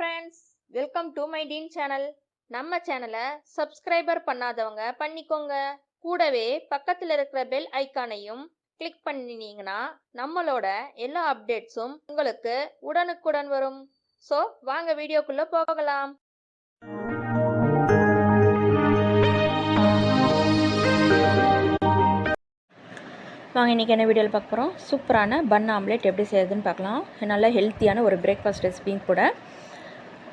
Friends welcome to my teen channel நம்ம சேனலை subscriber பண்ணாதவங்க பண்ணிக்கோங்க. கூடவே பக்கத்தில் இருக்கிற பெல் ஐக்கானையும் கிளிக் பண்ணினீங்கன்னா நம்மளோட எல்லா அப்டேட்ஸும் உங்களுக்கு உடனுக்குடன் வரும். ஸோ வாங்க வீடியோக்குள்ளே போகலாம். வாங்க இன்றைக்கி என்ன வீடியோவில் பார்க்க போகிறோம் சூப்பரான பன் ஆம்லேட் எப்படி செய்யுதுன்னு பார்க்கலாம். நல்ல ஹெல்த்தியான ஒரு பிரேக்ஃபாஸ்ட் ரெசிபியும் கூட.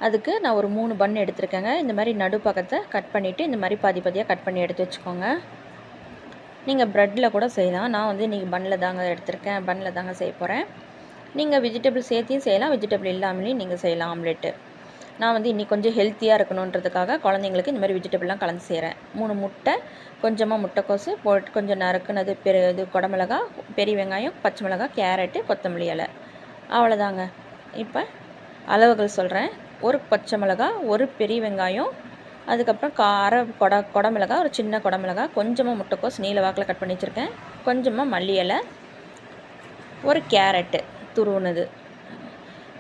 அதுக்கு நான் ஒரு மூணு பன் எடுத்திருக்கேங்க. இந்த மாதிரி நடு பக்கத்தை கட் பண்ணிவிட்டு இந்த மாதிரி பாதி பாதியாக கட் பண்ணி எடுத்து வச்சுக்கோங்க. நீங்கள் ப்ரெட்டில் கூட செய்யலாம். நான் வந்து இன்றைக்கி பன்னில் தாங்க எடுத்திருக்கேன். பன்னில் தாங்க செய்ய போகிறேன் நீங்கள் வெஜிடபிள் சேர்த்தியும் செய்யலாம். வெஜிடபிள் இல்லாமலேயும் நீங்கள் செய்யலாம் ஆம்லேட்டு நான் வந்து இன்றைக்கி கொஞ்சம் ஹெல்த்தியாக இருக்கணுன்றதுக்காக குழந்தைங்களுக்கு இந்த மாதிரி வெஜிடபிள்லாம் கலந்து செய்கிறேன் மூணு முட்டை கொஞ்சமாக முட்டைக்கோசு போட்டு கொஞ்சம் நறுக்குனது பெரு இது குடமிளகா பெரிய வெங்காயம் பச்சை மிளகாய் கேரட்டு கொத்தமல்லி இலை. அவ்வளோதாங்க இப்போ அளவுகள் சொல்கிறேன் ஒரு பச்சை மிளகா ஒரு பெரிய வெங்காயம் அதுக்கப்புறம் கா அரை கொட குடமிளகா ஒரு சின்ன குடமிளகா கொஞ்சமாக முட்டைக்கோஸ் நீல வாக்கில் கட் பண்ணி வச்சுருக்கேன். கொஞ்சமாக மல்லி இலை ஒரு கேரட்டு துருவுனது.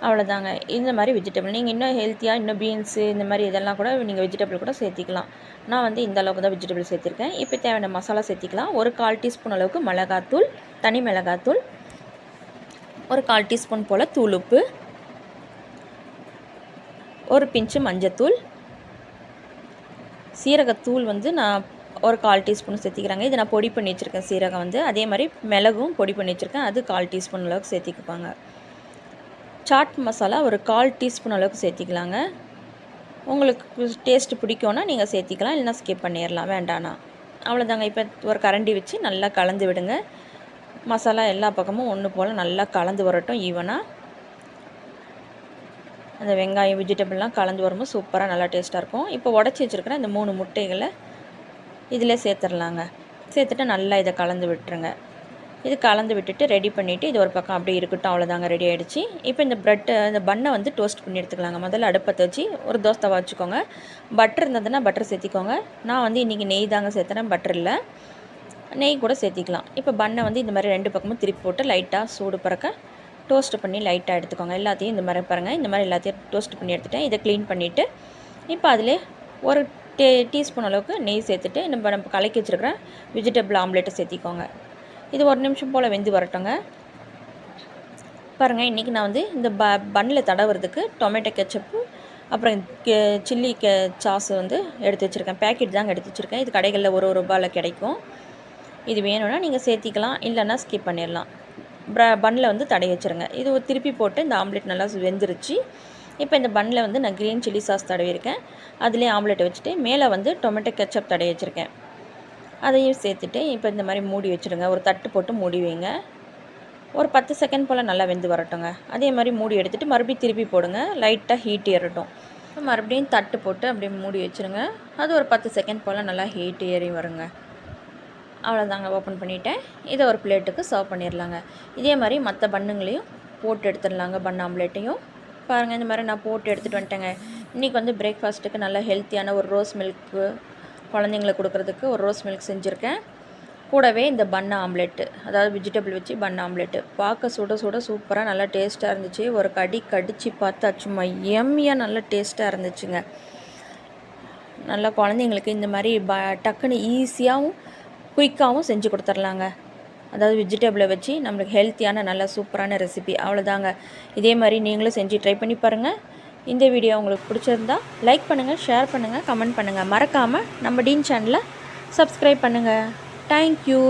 அவ்வளோதாங்க. இந்த மாதிரி வெஜிடபிள் நீங்கள் இன்னும் ஹெல்த்தியாக இன்னும் பீன்ஸு இந்த மாதிரி இதெல்லாம் கூட நீங்கள் வெஜிடபிள் கூட சேர்த்திக்கலாம். நான் வந்து இந்த அளவுக்கு தான் வெஜிடபிள் சேர்த்திருக்கேன். இப்போ தேவையான மசாலா சேர்த்திக்கலாம். ஒரு கால் டீஸ்பூன் அளவுக்கு மிளகாத்தூள் தனி மிளகாத்தூள் ஒரு கால் டீஸ்பூன் போல் தூள் உப்பு ஒரு பிஞ்சு மஞ்சத்தூள். சீரகத்தூள் வந்து நான் ஒரு கால் டீஸ்பூன் சேர்த்திக்கிறாங்க. இதை நான் பொடி பண்ணி வச்சுருக்கேன் சீரகம் வந்து. அதே மாதிரி மிளகும் பொடி பண்ணி வச்சுருக்கேன். அது கால் டீஸ்பூன் அளவுக்கு சேர்த்திக்குப்பாங்க சாட் மசாலா ஒரு கால் டீஸ்பூன் அளவுக்கு சேர்த்திக்கலாங்க. உங்களுக்கு டேஸ்ட் பிடிக்கும்னா நீங்கள் சேர்த்திக்கலாம். இல்லைனா ஸ்கிப் பண்ணிடலாம் வேண்டானா அவ்வளோதாங்க இப்போ ஒரு கரண்டி வச்சு நல்லா கலந்து விடுங்க. மசாலா எல்லா பக்கமும் ஒன்று போல் நல்லா கலந்து வரட்டும் ஈவனாக அந்த வெங்காயம் வெஜிடபிள்லாம் கலந்து வரும்போது சூப்பராக நல்லா டேஸ்ட்டாக இருக்கும். இப்போ உடச்சி வச்சுருக்கிற இந்த மூணு முட்டைகளை இதில் சேர்த்துடலாங்க. சேர்த்துட்டு நல்லா இதை கலந்து விட்டுருங்க. இது கலந்து விட்டுட்டு ரெடி பண்ணிவிட்டு இது ஒரு பக்கம் அப்படியே இருக்கட்டும் அவ்வளோதாங்க ரெடி ஆகிடுச்சு இப்போ இந்த ப்ரெட்டு இந்த பண்ணை வந்து டோஸ்ட் பண்ணி எடுத்துக்கலாங்க. முதல்ல அடுப்பத்தை வச்சு ஒரு தோசை வச்சுக்கோங்க. பட்டர் இருந்ததுன்னா பட்டர் சேர்த்திக்கோங்க. நான் வந்து இன்றைக்கி நெய் தாங்க சேர்த்துறேன் பட்டர் இல்லை. நெய் கூட சேர்த்திக்கலாம். இப்போ பண்ணை வந்து இந்த மாதிரி ரெண்டு பக்கமும் திருப்பி போட்டு லைட்டாக சூடு பறக்க டோஸ்ட் பண்ணி லைட்டாக எடுத்துக்கோங்க. எல்லாத்தையும் இந்த மாதிரி பாருங்கள் இந்த மாதிரி எல்லாத்தையும் டோஸ்ட் பண்ணி எடுத்துட்டேன். இதை க்ளீன் பண்ணிவிட்டு இப்போ அதிலே ஒரு டே டீஸ்பூன் அளவுக்கு நெய் சேர்த்துட்டு நம்ம நம்ம கலக்கி வச்சுருக்கிற வெஜிடபிள் ஆம்லேட்டை சேர்த்திக்கோங்க. இது ஒரு நிமிஷம் போல் வெந்து வரட்டுங்க. பாருங்கள் இன்றைக்கி நான் வந்து இந்த ப பன்னில் தடவுறதுக்கு டொமேட்டோ கெச்சப்பு அப்புறம் கே சில்லி கே சாஸ் வந்து எடுத்து வச்சுருக்கேன். பேக்கெட் தாங்க எடுத்து வச்சுருக்கேன். இது கடைகளில் ஒரு ஒரு ரூபாயில் கிடைக்கும். இது வேணும்னா நீங்கள் சேர்த்திக்கலாம். இல்லைன்னா ஸ்கிப் பண்ணிடலாம் பன்னில் வந்து தடை வச்சுருங்க. இது ஒரு திருப்பி போட்டு இந்த ஆம்லேட் நல்லா வெந்துருச்சு. இப்போ இந்த பன்னில் வந்து நான் க்ரீன் சில்லி சாஸ் தடவிருக்கேன் அதுலேயே ஆம்லெட் வச்சுட்டு மேலே வந்து டொமேட்டோ கெச்சப் தடவி வச்சுருக்கேன். அதையும் சேர்த்துட்டு இப்போ இந்த மாதிரி மூடி வச்சுருங்க. ஒரு தட்டு போட்டு மூடி வைங்க. ஒரு பத்து செகண்ட் போல் நல்லா வெந்து வரட்டுங்க. அதே மாதிரி மூடி எடுத்துகிட்டு மறுபடியும் திருப்பி போடுங்க. லைட்டாக ஹீட் ஏறட்டும். மறுபடியும் தட்டு போட்டு அப்படியே மூடி வச்சுருங்க. அது ஒரு பத்து செகண்ட் போல் நல்லா ஹீட் ஏறி வருங்க. அவ்வளோதாங்க ஓப்பன் பண்ணிவிட்டேன் இதை ஒரு பிளேட்டுக்கு சர்வ் பண்ணிடலாங்க இதே மாதிரி மற்ற பண்ணுங்களையும் போட்டு எடுத்துடலாங்க பன் ஆம்லேட்டையும் பாருங்கள் இந்த மாதிரி நான் போட்டு எடுத்துகிட்டு வந்துட்டேங்க. இன்றைக்கி வந்து பிரேக்ஃபாஸ்ட்டுக்கு நல்லா ஹெல்த்தியான ஒரு ரோஸ் மில்க்கு குழந்தைங்களுக்கு கொடுக்குறதுக்கு ஒரு ரோஸ் மில்க் செஞ்சுருக்கேன். கூடவே இந்த பண்ண ஆம்லெட்டு அதாவது வெஜிடபிள் வச்சு பன் ஆம்லெட்டு பார்க்க சுட சுட சூப்பராக நல்லா டேஸ்ட்டாக இருந்துச்சு. ஒரு கடி கடித்து பார்த்தா சும்மா எம்மியாக நல்லா டேஸ்ட்டாக இருந்துச்சுங்க. நல்லா குழந்தைங்களுக்கு இந்த மாதிரி ப டக்குன்னு ஈஸியாகவும் குயிக்காகவும் செஞ்சு கொடுத்துர்லாங்க. அதாவது வெஜிடபிளை வச்சு நம்மளுக்கு ஹெல்த்தியான நல்ல சூப்பரான ரெசிபி. அவ்வளோதாங்க. இதே மாதிரி நீங்களும் செஞ்சு ட்ரை பண்ணி பாருங்கள் இந்த வீடியோ உங்களுக்கு பிடிச்சிருந்தா லைக் பண்ணுங்கள் ஷேர் பண்ணுங்கள் கமெண்ட் பண்ணுங்கள் மறக்காமல் நம்ம டீன் சேனலை சப்ஸ்கிரைப் பண்ணுங்கள் தேங்க்யூ